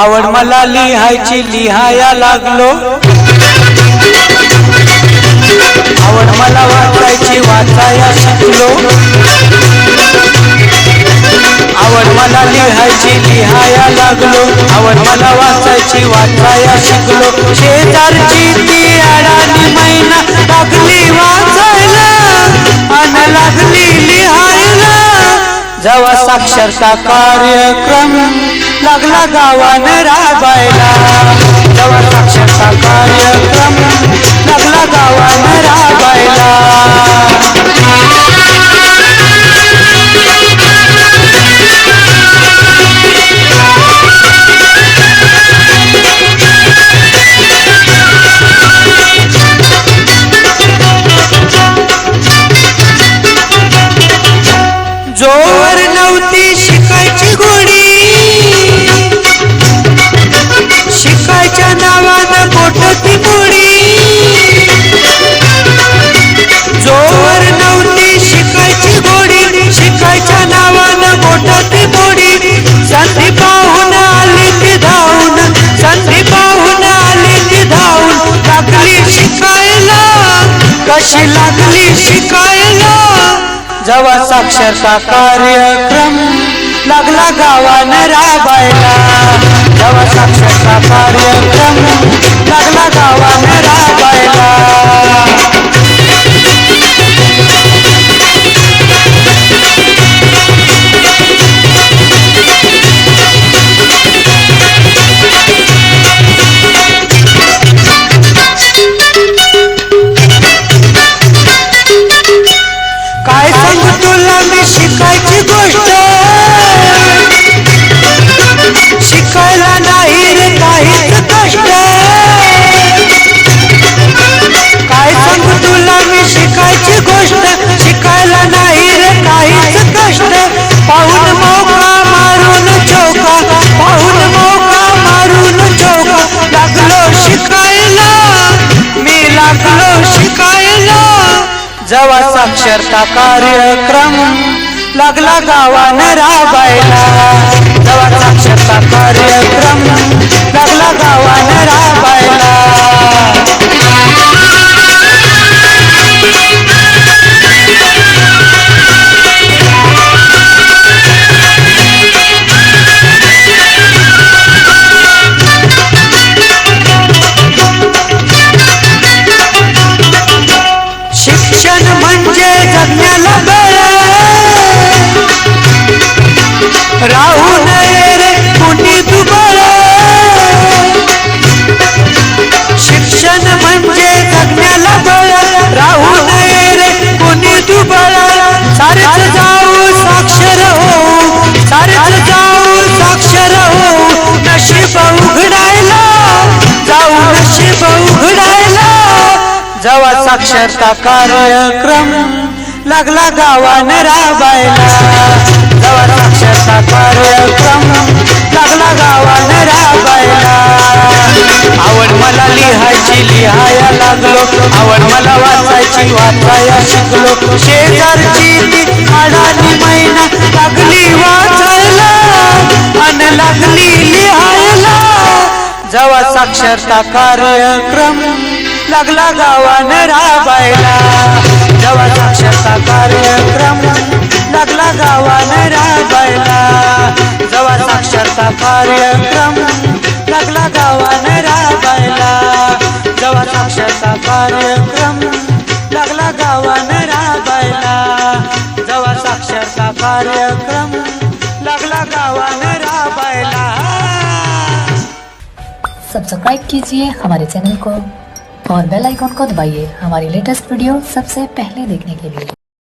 आवड मला लिहायची लिहाया लागलो. आवड मला वाचायची वाचाया शिकलो. आवड मला लिहायची लिहाया लागलो. आवड मला वाचायची वाचाया शिकलो. शेजारची ती अडाणी महिना लागली वाचायला अन लागली लिहायला. जेव्हा साक्षरता कार्यक्रम. लागला गावान राबायला. जवळ साक्षरता कार्यक्रम लागला गावान राबायला. जोवर कशी लागली शिकायला. जेव्हा साक्षरता कार्यक्रम. लागला गावानं राबायला. जेव्हा जवा साक्षरता कार्यक्रम. लागला गावानं राबायला. जवा साक्षरता कार्यक्रम. म्हणजे जगण्याला बळ. राहू नये. जेव्हा साक्षरता कार्यक्रम लागला गावानं राबायला. जेव्हा साक्षरता कार्यक्रम लागला गावानं राबायला. आवड मला लिहायची लिहाया लागलो. आवड मला वाचायची वाचाया शिकलो. शेजारची ती अडाणी मैना लागली वाचायला. अन लागली लिहायला. जेव्हा साक्षरता कार्यक्रम लागला गावान राबायला. जेव्हा साक्षरता कार्यक्रम लागला गावान राबायला. जेव्हा साक्षरता कार्यक्रम लागला गावान राबायला. जेव्हा साक्षरता कार्यक्रम लागला गावान राबायला. जेव्हा साक्षरता कार्यक्रम लागला गावान राबायला. सब्सक्राइब कीजिए हमारे चैनल को। और बेल आइकॉन को दबाइए। हमारी लेटेस्ट वीडियो सबसे पहले देखने के लिए।